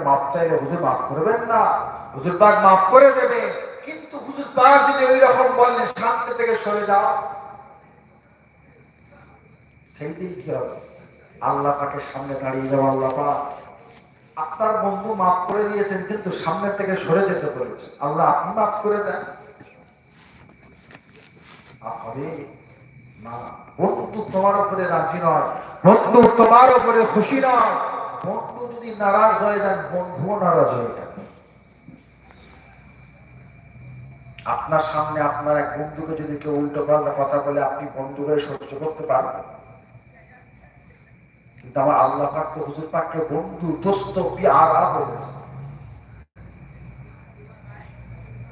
মাপ চাইলে হুজুর করবেন না। হুজুর পাক করে দেবে। কিন্তু হুজুর পাক যদি ওই রকম বললেন সামনে থেকে সরে যাও। সেই দিন কি হবে? আল্লাহ পাকে সামনে দাঁড়িয়ে যাও, আল্লাহ পাক। আপনার বন্ধু মাফ করে দিয়েছেন, কিন্তু সামনে থেকে সরে যেতে বলেছেন আল্লাহ আপনি মাফ করে দেন। না। বন্ধু তোমার উপরে রাজি নয়। বন্ধু তোমার উপরে খুশি নয়। বন্ধু যদি নারাজ হয়ে যান, বন্ধুও নারাজ হয়ে যান আপনার সামনে আপনার এক বন্ধুকে যদি কেউ উল্টো পাল্টা কথা বলে, আপনি বন্ধুকে সহ্য করতে পারবেন। কিন্তু আমার আল্লাহ পাক তো হুজুর পাককে বন্ধু, দোস্ত, পিয়ারা বলেছে।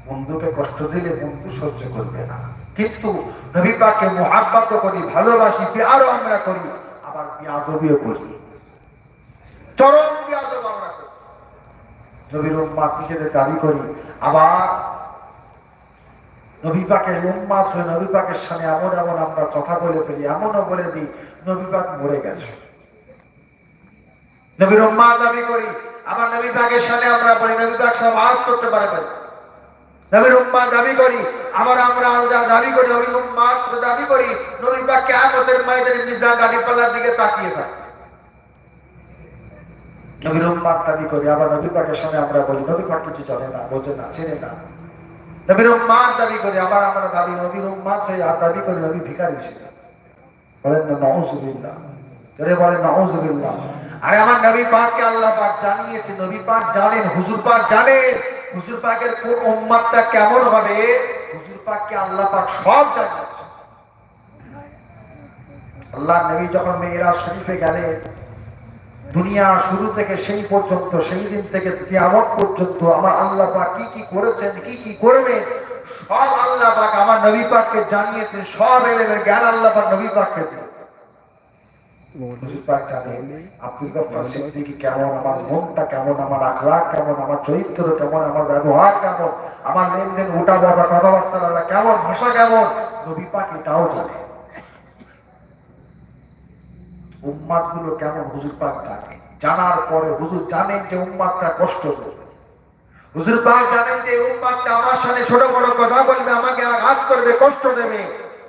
বন্ধুকে কষ্ট দিলে বন্ধু সহ্য করবে না। কিন্তু নবী পাককে মোহাব্বত করি, ভালোবাসি, পেয়ারও আমরা করি, আবার পেয়াদবিও করি। চরম পেয়াদব আমরা করি। নবীর উম্মাত হিসেবে দাবি করি? আবার নবী পাকের উম্মাত হয়ে নবী পাকের সামনে এমন এমন আমরা কথা বলে ফেলি, এমনও বলে দিই, নবী পাক মরে গেছে। নবীর উম্মাত দাবি করি, আবার নবী পাকের সামনে আমরা বলি, নবী পাক সব মাফ করতে পারবেন নবীর উম্মা দাবি করি, আবার আমরা আমরা দাবি করি, নবীর উম্মা দাবি করি, নবী পাক কিয়ামতের ময়দানে মিজান গাড়ি পাল্লার দিকে তাকিয়ে থাকে। নবীর উম্মা দাবি করি? আবার নবী পাকের সামনে আমরা বলি, নবী পাক কিছু জানে না, বোঝে না, চেনে না। নবীর উম্মা দাবি করি, আবার আমরা দাবি, নবীর উম্মা হয়ে আর দাবি করি, নবী ভিখারি ছিল বলেন না, নাউজুবিল্লাহ। জোরে বলেন, নাউজুবিল্লাহ। আরে আমার নবী পাককে আল্লাহ পাক জানিয়েছে, নবী পাক জানেন, হুজুর পাক জানেন হুজুর পাকের কোন উম্মাতটা কেমন হবে, হুজুর পাককে আল্লাহ পাক সব জানিয়েছে। আল্লাহ নবী যখন মেয়েরা শরীফে গেলেন দুনিয়া শুরু থেকে সেই পর্যন্ত, সেই দিন থেকে কিয়ামত পর্যন্ত আমার আল্লাহ পাক কি কি করেছেন, কি কি করবেন, সব আল্লাহ পাক আমার নবী পাককে জানিয়েছেন, সব এলেমের জ্ঞান আল্লাহ পাক নবী পাককে কেমন, আমার লেনদেন উঠা বসা কথাবার্তা কেমন, ভাষা কেমন, নবী পাক এটাও জানে। উম্মাদগুলো কেমন হুজুর পাক জানে? জানার পরে হুজুর জানেন যে উম্মাদটা কষ্ট করবে হুজুর পাক জানেন যে উম্মাদটা আমার সাথে ছোট বড় কথা বলবে, আমাকে আঘাত করবে, কষ্ট দেবে।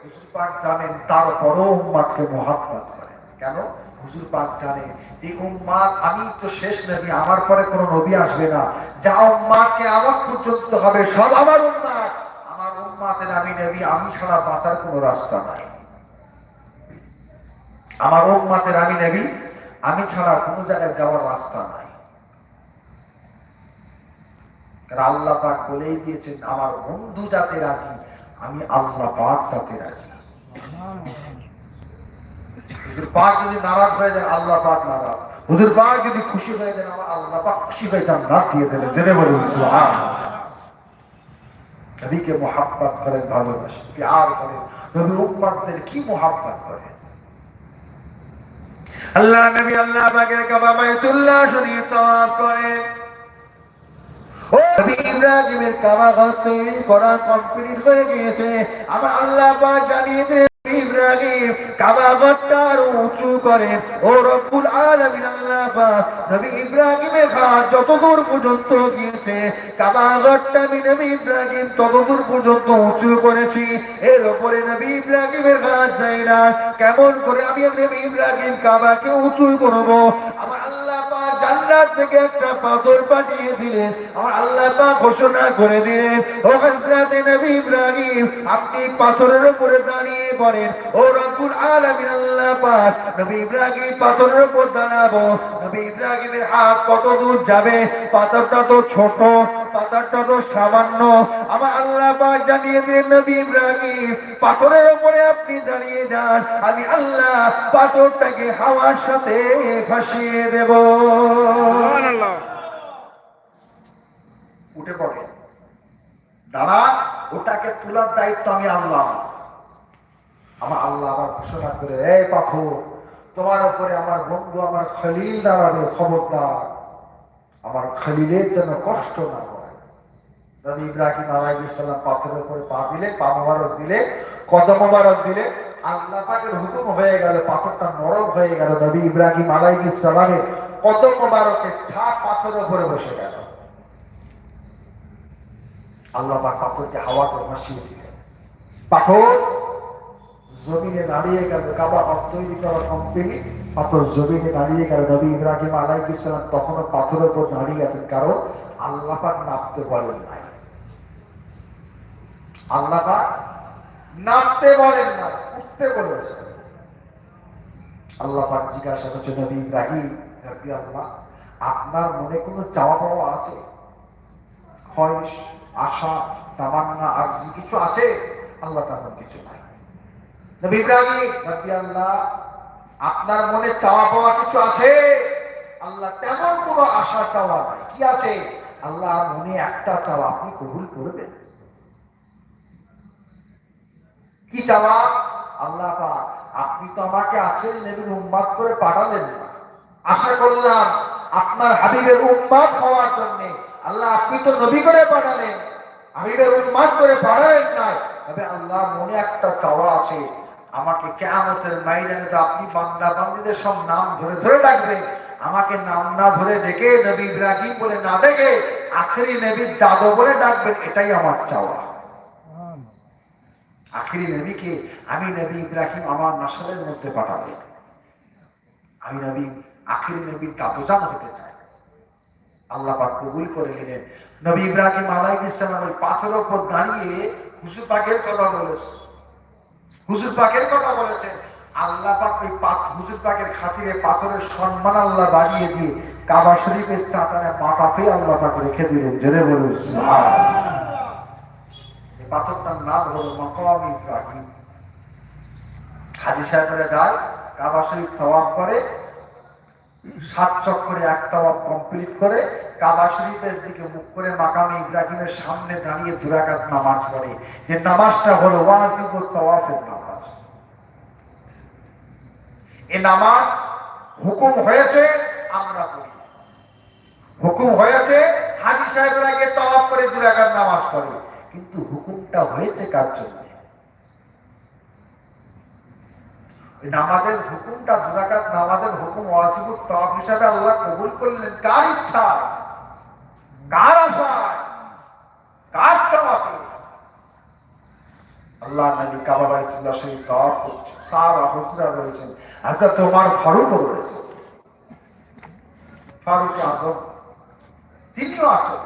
হুজুর পাক জানেন, তারপরও উম্মাদকে মহাব্বত করেন। কেন? হুজুর পাক জানে এই উম্মাদ আমি তো শেষ নবী, আমার পরে কোনো নবী আসবে না। যা উম্মাদকে আমার পর্যন্ত হবে, সব আমার উম্মাদ। আমার উম্মাদের আমি নবী, আমি ছাড়া বাঁচার কোনো রাস্তা নাই। আমার উম্মাতের আমি নেবি, আমি ছাড়া কোনো জায়গায় যাওয়ার রাস্তা নাই। আল্লাহ পাক বলেই দিয়েছেন, আমার বন্ধু যাতে রাজি, আমি আল্লাহ পাক তাতে রাজি। হুজুর পাক যদি নারাজ হয়ে যায়, আল্লাহ পাক নারাজ। হুজুর পাক যদি খুশি হয়ে যান আমার আল্লাহ পাক খুশি হয়ে যান না দিয়ে দেবে। জেনে বলুন সুবহান নবীকে মোহাব্বত করেন, ভালোবাসেন, প্যার করেন। নবী উম্মাতদের কি মোহাব্বত করেন? আল্লাহ নবী আল্লাহ পাকের কাবা বাইতুল্লাহ শরীফ তাওয়াফ করে। ও নবী ইব্রাহিমের কাবা ঘর তৈরি করা কমপ্লিট হয়ে গিয়েছে। আবার আল্লাহ পাক জানিয়ে ইব্রাহিম কাবা পর্যন্ত গিয়েছে, কাবা ঘরটা আমি নবী ইব্রাহিম তত পর্যন্ত উঁচু করেছি। এর উপরে নবী ইব্রাহিমের ঘাট যায় না কেমন করে আমি নবী ইব্রাহিম কাবাকে উঁচু করব? আমার জান্নাত থেকে একটা পাথর পাঠিয়ে দিলেন আমার আল্লাহ পাক ঘোষণা করে দিলেন, ও হযরত নবী ইব্রাহিম, আপনি পাথরের উপরে দাঁড়িয়ে পড়েন। ও রব্বুল আলামিন, আল্লাহ পাক নবী ইব্রাহিম পাথরের উপর দাঁড়াবো। নবী ইব্রাহিমের হাত কত দূর যাবে? পাথরটা তো ছোট পাথরটা তো সামান্য। আমার আল্লাহ পাক জানিয়ে দিলেন নবী ইব্রাহিম পাথরের উপরে আপনি দাঁড়িয়ে যান আমি আল্লাহ পাথরটাকে হাওয়ার সাথে ভাসিয়ে দেব। উঠে পড়ে। দাঁড়া ওটাকে তোলার দায়িত্ব আমি আল্লাহ। আমার আল্লাহ আবার ঘোষণা করে এই পাথর তোমার উপরে আমার বন্ধু আমার খলিল দাঁড়াবে খবরদার। আমার খলিলের যেন কষ্ট না হয়। নবী ইব্রাহিম পাথরের উপরে পা দিলে, পা মোবারক দিলে মোবারক দিলে, আল্লাহ পাকের হুকুম হয়ে গেল, পাথরটা নরম হয়ে গেল, নবী ইব্রাহিম ছাপ পাথরের উপরে বসে গেল। আল্লাহ পাক পাথরকে হাওয়াতে ভাসিয়ে দিলেন। পাথর জমিনে দাঁড়িয়ে গেল, কাবা তৈরি করা কমপ্লিট পাথর জমিনে দাঁড়িয়ে গেল, নবী ইব্রাহিম আলাইহিস সালাম তখনও পাথরের উপর দাঁড়িয়ে আছেন, কারণ আল্লাহ পাক নামতে বলেন নাই। আল্লাহ নামতে বলেন না, উঠতে বলেছেন। আল্লাহ পাক জিজ্ঞাসা করছে নবী ইব্রাহিম, নবী আল্লাহ, আপনার মনে কোনো চাওয়া পাওয়া আছে? খয়স আশা, তামান্না আর কিছু আছে? আল্লাহ তেমন কিছু নাই। নবী ইব্রাহিম, নবী আল্লাহ, আপনার মনে চাওয়া পাওয়া কিছু আছে? আল্লাহ, তেমন কোনো আশা চাওয়া নাই। কি আছে? আল্লাহ, মনে একটা চাওয়া আপনি কবুল করবেন। কি চাওয়া? আল্লাহ আপনি তো আমাকে আখের নবীর উম্মাদ করে পাঠালেন। আশা করলাম আপনার হাবিবের উম্মাদ হওয়ার জন্য আল্লাহ আপনি তো নবী করে পাঠালেন। হাবিবের উম্মাদ করে পাঠালেন নাই। তবে আল্লাহ মনে একটা চাওয়া আছে। আমাকে কেমতের মাইদানে তো আপনি বান্দা বান্দীদের সব নাম ধরে ধরে ডাকবেন। আমাকে নাম না ধরে ডেকে নবী ইব্রাহিম বলে না ডেকে আখেরি নবীর দাদু বলে ডাকবেন। এটাই আমার চাওয়া। আখিরি নবীকে আমি নবী ইব্রাহিম আমার নাসালের মধ্যে পাঠাবো। আমি নবী, আখিরি নবীর দাদুজান হতে চাই। আল্লাহ পাক কবুল করে নিলেন। নবী ইব্রাহিম আলাইহিস ইসলাম ওই পাথরের উপর দাঁড়িয়ে হুজুর পাকের কথা বলেছে। হুজুর পাকের কথা বলেছেন আল্লাহ পাক ওই হুজুর পাকের খাতিরে পাথরের সম্মান আল্লাহ বাড়িয়ে দিয়ে কাবা শরীফের চাটানে মাথাতে আল্লাহ পাক রেখে দিলেন। জেনে বলুন পাথরটার নাম হলো মকাম ইব্রাহিম। হাজি সাহেবরা যায়, কাবা শরীফ তওয়াফ করে, সাত চক্করে এক তওয়াফ কমপ্লিট করে, কাবা শরীফের দিকে মুখ করে মাকামে ইব্রাহিমের সামনে দাঁড়িয়ে দুরাকাত নামাজ পড়ে। যে নামাজটা হলো ওয়াজিব ও তওয়াফের নামাজ। এ নামাজ হুকুম হয়েছে, আমরা পড়ি হুকুম হয়েছে, হাজি সাহেবের আগে তওয়াফ করে দুরাকাত নামাজ পড়ে। কিন্তু হুকুমটা হয়েছে কার জন্য? নামাজের হুকুমটা দুরাকাত নামাজের হুকুম ওয়াজিবুত তওয়াফ হিসাবে আল্লাহ কবুল করলেন। কার ইচ্ছা? কার আশায় কার চাওয়াতে? আল্লাহ নবী কাবা বাইতুল্লাহ শরীফ তওয়াফ করছে সাহাবা হুজরা রয়েছেন আচ্ছা তোমার ফারুকও রয়েছে ফারুক আজম, তিনিও আছেন।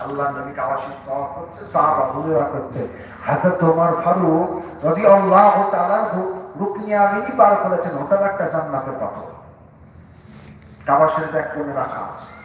আল্লাহ নবীকে শরীফ তওয়াফ করছে, সাহাবা হুজুরা করছে। হযরত তোমার ফারুক রাদিয়াল্লাহু তাআলা রুকনি আমিনি পার করেছেন ওটাও একটা জান্নাতের পাথর। কাবা শরীফ এক রাখা আছে।